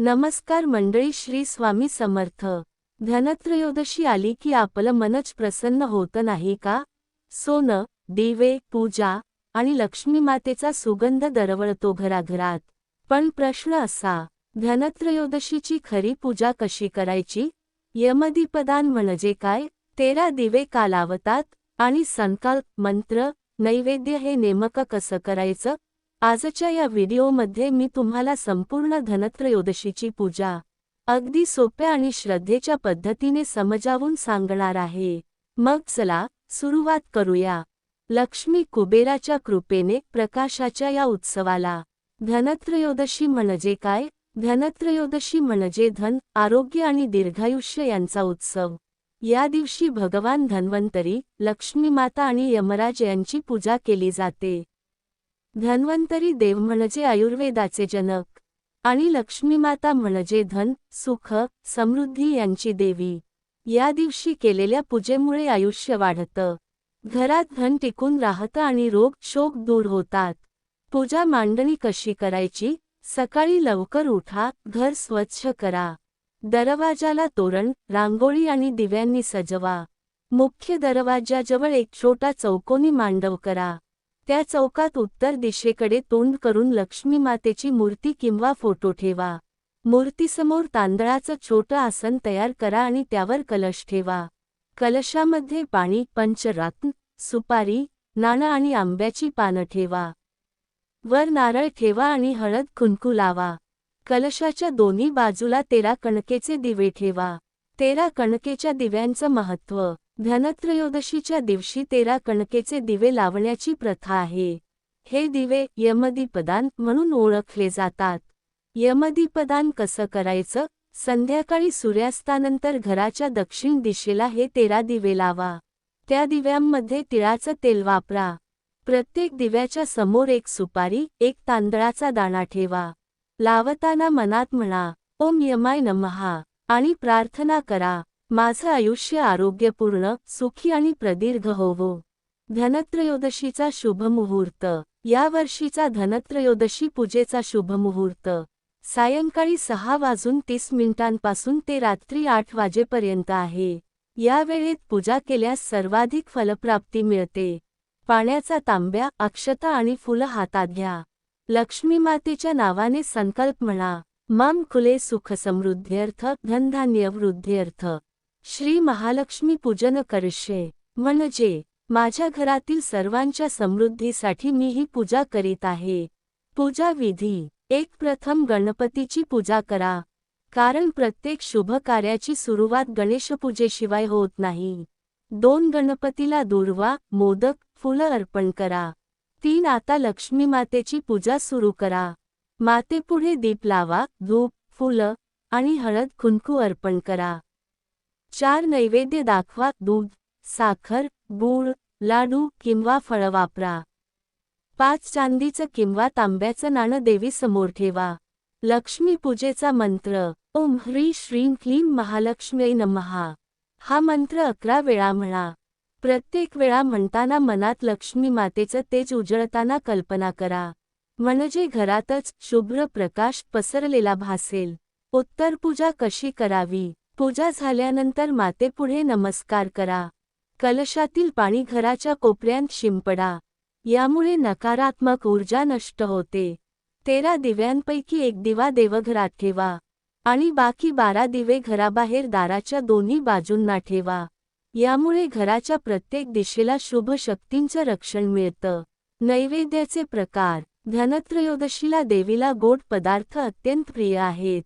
नमस्कार मंडळी श्री स्वामी समर्थ. धनत्रयोदशी आली की आपलं मनच प्रसन्न होतं नाही का? सोनं दिवे पूजा आणि लक्ष्मीमातेचा सुगंध दरवळतो घराघरात. पण प्रश्न असा धनत्रयोदशीची खरी पूजा कशी करायची? यमदीपदान म्हणजे काय? तेरा दिवे का लावतात आणि संकल्प मंत्र नैवेद्य हे नेमकं कसं करायचं? आजच्या या व्हिडिओमध्ये मी तुम्हाला संपूर्ण धनत्रयोदशीची पूजा अगदी सोप्या आणि श्रद्धेच्या पद्धतीने समजावून सांगणार आहे. मग चला सुरुवात करूया. लक्ष्मी कुबेराच्या कृपेने प्रकाशाच्या या उत्सवाला धनत्रयोदशी म्हणजे काय? धनत्रयोदशी म्हणजे धन आरोग्य आणि दीर्घायुष्य यांचा उत्सव. या दिवशी भगवान धन्वंतरी लक्ष्मीमाता आणि यमराज यांची पूजा केली जाते. धन्वंतरी देव म्हणजे आयुर्वेदाचे जनक. आणि लक्ष्मीमाता म्हणजे धन सुख समृद्धी यांची देवी. या दिवशी केलेल्या पूजेमुळे आयुष्य वाढतं. घरात धन टिकून राहतं आणि रोग शोक दूर होतात. पूजा मांडणी कशी करायची? सकाळी लवकर उठा घर स्वच्छ करा. दरवाजाला तोरण रांगोळी आणि दिव्यांनी सजवा. मुख्य दरवाजाजवळ एक छोटा चौकोनी मांडव करा. त्या चौकात उत्तर दिशेकडे तोंड करून लक्ष्मी मातेची मूर्ती किंवा फोटो ठेवा. मूर्तीसमोर तांदळाचं छोटं आसन तयार करा आणि त्यावर कलश ठेवा. कलशामध्ये पाणी पंचरत्न सुपारी नाणं आणि आंब्याची पानं ठेवा. वर नारळ ठेवा आणि हळद कुंकू लावा. कलशाच्या दोन्ही बाजूला तेरा कणकेचे दिवे ठेवा. तेरा कणकेच्या दिव्यांचं महत्त्व. धनत्रयोदशीच्या दिवशी तेरा कणकेचे दिवे लावण्याची प्रथा आहे. हे दिवे यमदीपदान म्हणून ओळखले जातात. यमदीपदान कसं करायचं? संध्याकाळी सूर्यास्तानंतर घराच्या दक्षिण दिशेला हे तेरा दिवे लावा. त्या दिव्यांमध्ये तिळाचं तेल वापरा. प्रत्येक दिव्याच्या समोर एक सुपारी एक तांदळाचा दाणा ठेवा. लावताना मनात म्हणा ओम यमाय नमहा आणि प्रार्थना करा. माझं आयुष्य आरोग्यपूर्ण सुखी आणि प्रदीर्घ होवो. धनत्रयोदशीचा शुभ मुहूर्त. या वर्षीचा धनत्रयोदशी पूजेचा शुभ मुहूर्त. सायंकाळी सहा वाजून तीस मिनिटांपासून ते रात्री आठ वाजेपर्यंत आहे. या वेळेत पूजा केल्यास सर्वाधिक फलप्राप्ती मिळते. पाण्याचा तांब्या अक्षता आणि फुलं हातात घ्या. लक्ष्मी मातेच्या नावाने संकल्प म्हणा. माम खुले सुख समृद्ध्यर्थ धनधान्य वृद्ध्यर्थ. श्री महालक्ष्मी पूजन करशे म्हणजे माझ्या घरातील सर्वांच्या समृद्धीसाठी मी ही पूजा करीत आहे. पूजा विधी. एक प्रथम गणपतीची पूजा करा. कारण प्रत्येक शुभ कार्याची सुरुवात गणेशपूजेशिवाय होत नाही. दोन गणपतीला दुर्वा मोदक फुलं अर्पण करा. तीन आता लक्ष्मी मातेची पूजा सुरू करा. मातेपुढे दीप लावा धूप फुलं आणि हळद कुंकू अर्पण करा. चार नैवेद्य दाखवा. दूध साखर गूळ लाडू किंवा फळं वापरा. पाच चांदीचं किंवा तांब्याचं नाणं देवीसमोर ठेवा. लक्ष्मीपूजेचा मंत्र ओम ह्री श्रीं क्लीं महालक्ष्मी नमहा. हा मंत्र अकरा वेळा म्हणा. प्रत्येक वेळा म्हणताना मनात लक्ष्मी मातेचं तेज उजळताना कल्पना करा. म्हणजे घरातच शुभ्र प्रकाश पसरलेला भासेल. उत्तरपूजा कशी करावी? पूजा झाल्यानंतर मातेपुढे नमस्कार करा. कलशातील पाणी घराच्या कोपऱ्यांत शिंपडा. यामुळे नकारात्मक ऊर्जा नष्ट होते. तेरा दिव्यांपैकी एक दिवा देवघरात ठेवा. आणि बाकी बारा दिवे घराबाहेर दाराच्या दोन्ही बाजूंना ठेवा. यामुळे घराच्या प्रत्येक दिशेला शुभ शक्तींचं रक्षण मिळतं. नैवेद्याचे प्रकार. धनत्रयोदशीला देवीला गोड पदार्थ अत्यंत प्रिय आहेत.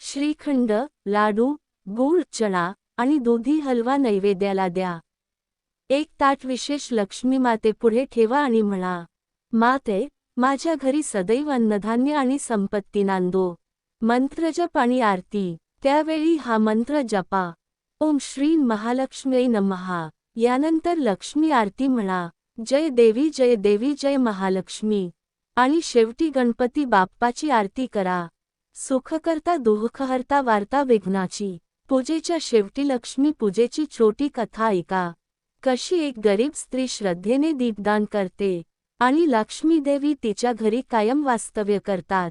श्रीखंड लाडू गूळ चणा आणि दुधी हलवा नैवेद्याला द्या. एक ताट विशेष लक्ष्मी मातेपुढे ठेवा आणि म्हणा माते माझ्या घरी सदैव अन्नधान्य आणि संपत्ती नांदो. मंत्रजप आणि आरती. त्यावेळी हा मंत्र जपा. ओम श्री महालक्ष्मी नमहा. यानंतर लक्ष्मी आरती म्हणा जय देवी जय देवी जय महालक्ष्मी. आणि शेवटी गणपती बाप्पाची आरती करा. सुखकर्ता दुःखहर्ता वार्ता विघ्नाची. पूजेच्या शेवटी लक्ष्मी पूजेची छोटी कथा ऐका. कशी एक गरीब स्त्री श्रद्धेने दीपदान करते आणि लक्ष्मी देवी तिच्या घरी कायम वास्तव्य करतात.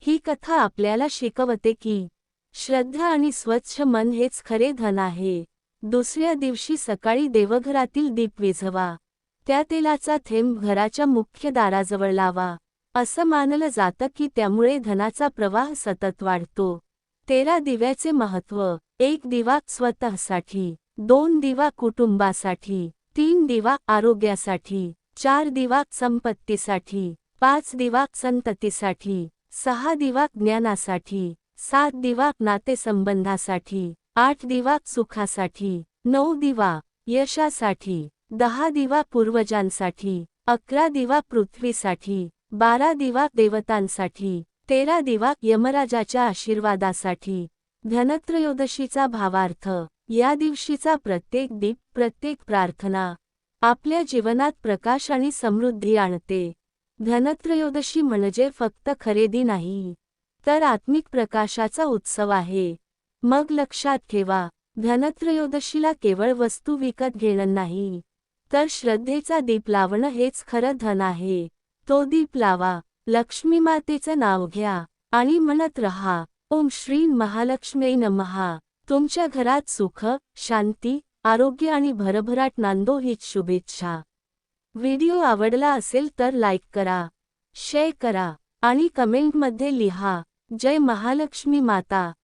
ही कथा आपल्याला शिकवते की श्रद्धा आणि स्वच्छ मन हेच खरे धन आहे. दुसऱ्या दिवशी सकाळी देवघरातील दीप विझवा. त्या तेलाचा थेंब घराच्या मुख्य दाराजवळ लावा. असं मानलं जातं की त्यामुळे धनाचा प्रवाह सतत वाढतो. तेरा दिव्याचे महत्त्व एक दिवा स्वतःसाठी दोन दिवा कुटुंबासाठी तीन दिवा आरोग्यासाठी चार दिवा संपत्तीसाठी पाच दिवा संततीसाठी सहा दिवा ज्ञानासाठी सात दिवा नातेसंबंधासाठी आठ दिवा सुखासाठी नऊ दिवा यशासाठी दहा दिवा पूर्वजांसाठी अकरा दिवा पृथ्वीसाठी बारा दिवा देवतांसाठी तेरा दिवा यमराजाच्या आशीर्वादासाठी. धनत्रयोदशीचा भावार्थ. या दिवशीचा प्रत्येक दीप प्रत्येक प्रार्थना. आपल्या जीवनात प्रकाश आणि समृद्धी आणते. धनत्रयोदशी म्हणजे फक्त खरेदी नाही तर आत्मिक प्रकाशाचा उत्सव आहे. मग लक्षात ठेवा धनत्रयोदशीला केवळ वस्तू विकत घेणं नाही तर श्रद्धेचा दीप लावणं हेच खरं धन आहे. तो दीप लावा लक्ष्मी मातेचं नाव घ्या आणि म्हणत रहा ओम श्री महालक्ष्मी नमहा तुमच्या घरात सुख शांती आरोग्य आणि भरभराट नांदो हीच शुभेच्छा. व्हिडिओ आवडला असेल तर लाईक करा शेअर करा आणि कमेंटमध्ये लिहा जय महालक्ष्मी माता.